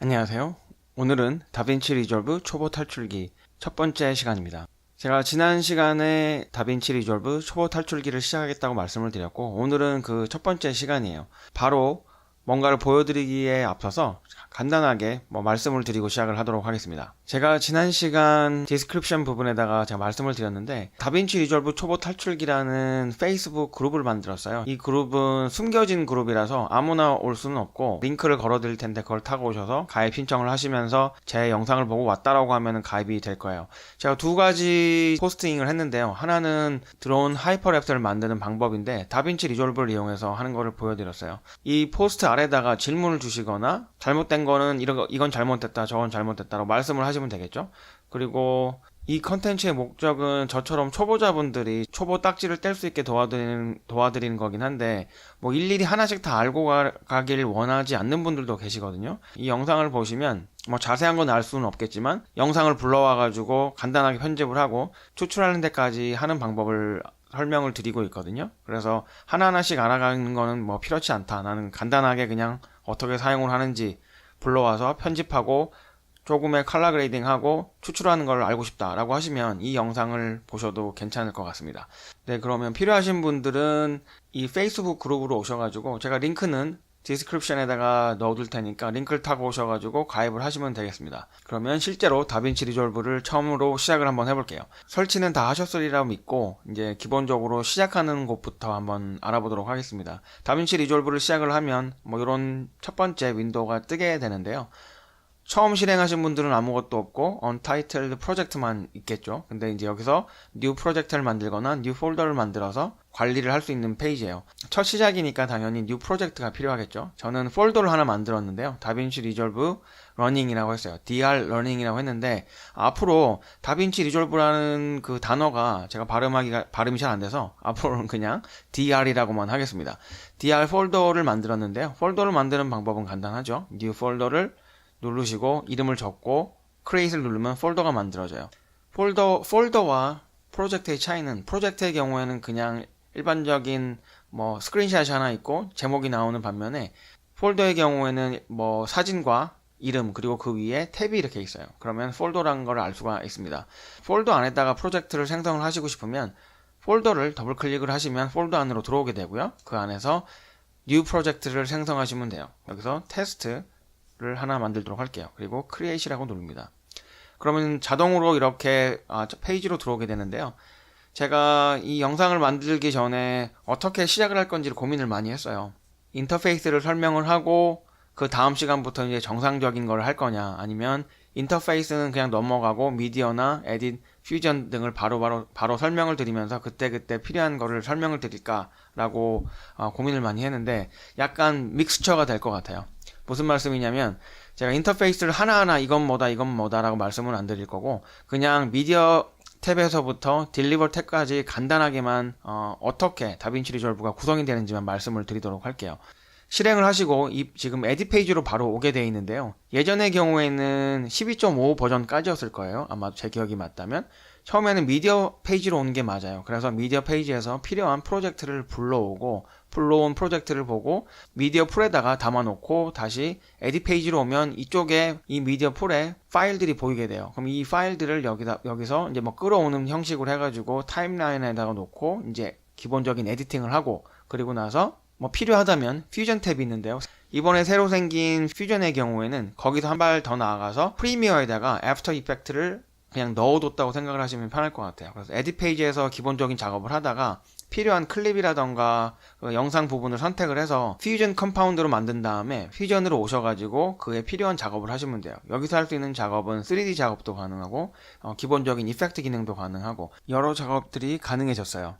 안녕하세요. 오늘은 다빈치 리졸브 초보 탈출기 첫 번째 시간입니다. 제가 지난 시간에 다빈치 리졸브 초보 탈출기를 시작하겠다고 말씀을 드렸고 오늘은 그 첫 번째 시간이에요. 바로 뭔가를 보여드리기에 앞서서 간단하게 뭐 말씀을 드리고 시작을 하도록 하겠습니다. 제가 지난 시간 디스크립션 부분에다가 제가 말씀을 드렸는데 다빈치 리졸브 초보 탈출기라는 페이스북 그룹을 만들었어요. 이 그룹은 숨겨진 그룹이라서 아무나 올 수는 없고 링크를 걸어 드릴 텐데 그걸 타고 오셔서 가입 신청을 하시면서 제 영상을 보고 왔다라고 하면 가입이 될 거예요. 제가 두 가지 포스팅을 했는데요. 하나는 드론 하이퍼랩스를 만드는 방법인데 다빈치 리졸브를 이용해서 하는 거를 보여드렸어요. 이 포스트 아래다가 질문을 주시거나 잘못된 거는 이런 거, 이건 잘못됐다, 저건 잘못됐다라고 말씀을 하시 면 되겠죠. 그리고 이 컨텐츠의 목적은 저처럼 초보자분들이 초보 딱지를 뗄 수 있게 도와드리는, 도와드리는 거긴 한데, 뭐 일일이 하나씩 다 알고 가, 가길 원하지 않는 분들도 계시거든요. 이 영상을 보시면, 뭐 자세한 건 알 수는 없겠지만, 영상을 불러와가지고 간단하게 편집을 하고, 추출하는 데까지 하는 방법을 설명을 드리고 있거든요. 그래서 하나하나씩 알아가는 거는 뭐 필요치 않다. 나는 간단하게 그냥 어떻게 사용을 하는지 불러와서 편집하고 조금의 컬러 그레이딩 하고 추출하는 걸 알고 싶다라고 하시면 이 영상을 보셔도 괜찮을 것 같습니다. 네, 그러면 필요하신 분들은 이 페이스북 그룹으로 오셔가지고 제가 링크는 디스크립션에다가 넣어둘 테니까 링크를 타고 오셔가지고 가입을 하시면 되겠습니다. 그러면 실제로 다빈치 리졸브를 처음으로 시작을 한번 해볼게요. 설치는 다 하셨으리라 믿고 이제 기본적으로 시작하는 곳부터 한번 알아보도록 하겠습니다. 다빈치 리졸브를 시작을 하면 뭐 이런 첫 번째 윈도우가 뜨게 되는데요. 처음 실행하신 분들은 아무것도 없고 untitled 프로젝트만 있겠죠. 근데 이제 여기서 new 프로젝트를 만들거나 new 폴더를 만들어서 관리를 할 수 있는 페이지예요. 첫 시작이니까 당연히 new 프로젝트가 필요하겠죠. 저는 폴더를 하나 만들었는데요. 다빈치 리졸브 러닝이라고 했어요. dr 러닝이라고 했는데 앞으로 다빈치 리졸브라는 그 단어가 제가 발음하기가 발음이 잘 안 돼서 앞으로는 그냥 dr이라고만 하겠습니다. dr 폴더를 만들었는데요. 폴더를 만드는 방법은 간단하죠. new 폴더를 누르시고 이름을 적고 create를 누르면 폴더가 만들어져요. 폴더 폴더와 프로젝트의 차이는 프로젝트의 경우에는 그냥 일반적인 뭐 스크린샷이 하나 있고 제목이 나오는 반면에 폴더의 경우에는 뭐 사진과 이름 그리고 그 위에 탭이 이렇게 있어요. 그러면 폴더라는 걸 알 수가 있습니다. 폴더 안에다가 프로젝트를 생성을 하시고 싶으면 폴더를 더블 클릭을 하시면 폴더 안으로 들어오게 되고요. 그 안에서 뉴 프로젝트를 생성하시면 돼요. 여기서 테스트 를 하나 만들도록 할게요. 그리고 create이라고 누릅니다. 그러면 자동으로 이렇게 아, 페이지로 들어오게 되는데요. 제가 이 영상을 만들기 전에 어떻게 시작을 할 건지를 고민을 많이 했어요. 인터페이스를 설명을 하고 그 다음 시간부터 이제 정상적인 걸 할 거냐 아니면 인터페이스는 그냥 넘어가고 미디어나 에딧, 퓨전 등을 바로바로 바로, 바로 설명을 드리면서 그때그때 필요한 거를 설명을 드릴까라고 어, 고민을 많이 했는데 약간 믹스처가 될 것 같아요. 무슨 말씀이냐면 제가 인터페이스를 하나하나 이건 뭐다 이건 뭐다라고 말씀은 안 드릴 거고 그냥 미디어 탭에서부터 딜리버 탭까지 간단하게만 어, 떻게 다빈치 리졸브가 구성이 되는지만 말씀을 드리도록 할게요. 실행을 하시고 이 지금 에디 페이지로 바로 오게 되어 있는데요. 예전의 경우에는 12.5 버전까지였을 거예요. 아마 제 기억이 맞다면 처음에는 미디어 페이지로 오는 게 맞아요. 그래서 미디어 페이지에서 필요한 프로젝트를 불러오고 불러온 프로젝트를 보고 미디어 풀에다가 담아놓고 다시 에디 페이지로 오면 이쪽에 이 미디어 풀에 파일들이 보이게 돼요. 그럼 이 파일들을 여기다 여기서 이제 뭐 끌어오는 형식으로 해가지고 타임라인에다가 놓고 이제 기본적인 에디팅을 하고 그리고 나서 뭐 필요하다면 퓨전 탭이 있는데요. 이번에 새로 생긴 퓨전의 경우에는 거기서 한 발 더 나아가서 프리미어에다가 애프터 이펙트를 그냥 넣어뒀다고 생각을 하시면 편할 것 같아요. 그래서 에디 페이지에서 기본적인 작업을 하다가 필요한 클립이라던가 그 영상 부분을 선택을 해서 퓨전 컴파운드로 만든 다음에 퓨전으로 오셔가지고 그에 필요한 작업을 하시면 돼요. 여기서 할 수 있는 작업은 3D 작업도 가능하고 어, 기본적인 이펙트 기능도 가능하고 여러 작업들이 가능해졌어요.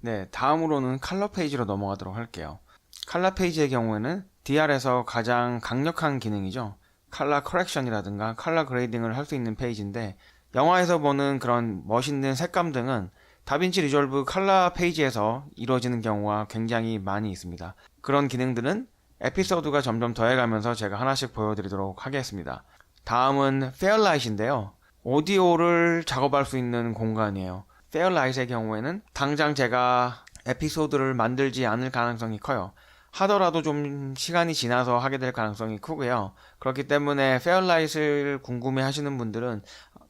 네, 다음으로는 칼러 페이지로 넘어가도록 할게요. 칼라 페이지의 경우에는 DR에서 가장 강력한 기능이죠. 칼라 커렉션이라든가 칼라 그레이딩을 할 수 있는 페이지인데 영화에서 보는 그런 멋있는 색감 등은 다빈치 리졸브 칼라 페이지에서 이루어지는 경우가 굉장히 많이 있습니다. 그런 기능들은 에피소드가 점점 더해가면서 제가 하나씩 보여드리도록 하겠습니다. 다음은 페어라이트인데요. 오디오를 작업할 수 있는 공간이에요. 페어라이트의 경우에는 당장 제가 에피소드를 만들지 않을 가능성이 커요. 하더라도 좀 시간이 지나서 하게 될 가능성이 크고요. 그렇기 때문에 페어라이트를 궁금해 하시는 분들은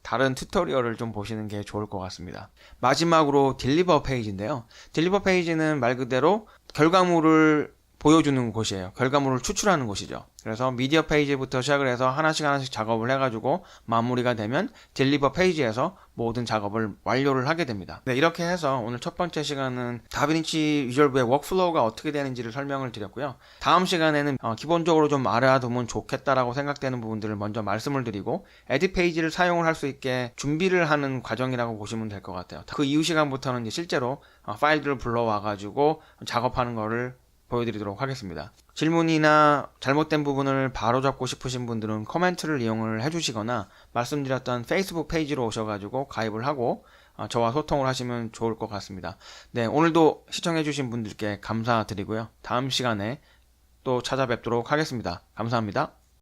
다른 튜토리얼을 좀 보시는 게 좋을 것 같습니다. 마지막으로 딜리버 페이지인데요. 딜리버 페이지는 말 그대로 결과물을 보여주는 곳이에요. 결과물을 추출하는 곳이죠. 그래서 미디어 페이지부터 시작을 해서 하나씩 하나씩 작업을 해가지고 마무리가 되면 딜리버 페이지에서 모든 작업을 완료를 하게 됩니다. 네, 이렇게 해서 오늘 첫 번째 시간은 다빈치 리졸브의 워크플로우가 어떻게 되는지를 설명을 드렸고요. 다음 시간에는 어, 기본적으로 좀 알아두면 좋겠다라고 생각되는 부분들을 먼저 말씀을 드리고 에디 페이지를 사용을 할 수 있게 준비를 하는 과정이라고 보시면 될 것 같아요. 그 이후 시간부터는 실제로 어, 파일들을 불러와가지고 작업하는 거를 보여드리도록 하겠습니다. 질문이나 잘못된 부분을 바로잡고 싶으신 분들은 코멘트를 이용을 해주시거나 말씀드렸던 페이스북 페이지로 오셔가지고 가입을 하고 어, 저와 소통을 하시면 좋을 것 같습니다. 네, 오늘도 시청해주신 분들께 감사드리고요. 다음 시간에 또 찾아뵙도록 하겠습니다. 감사합니다.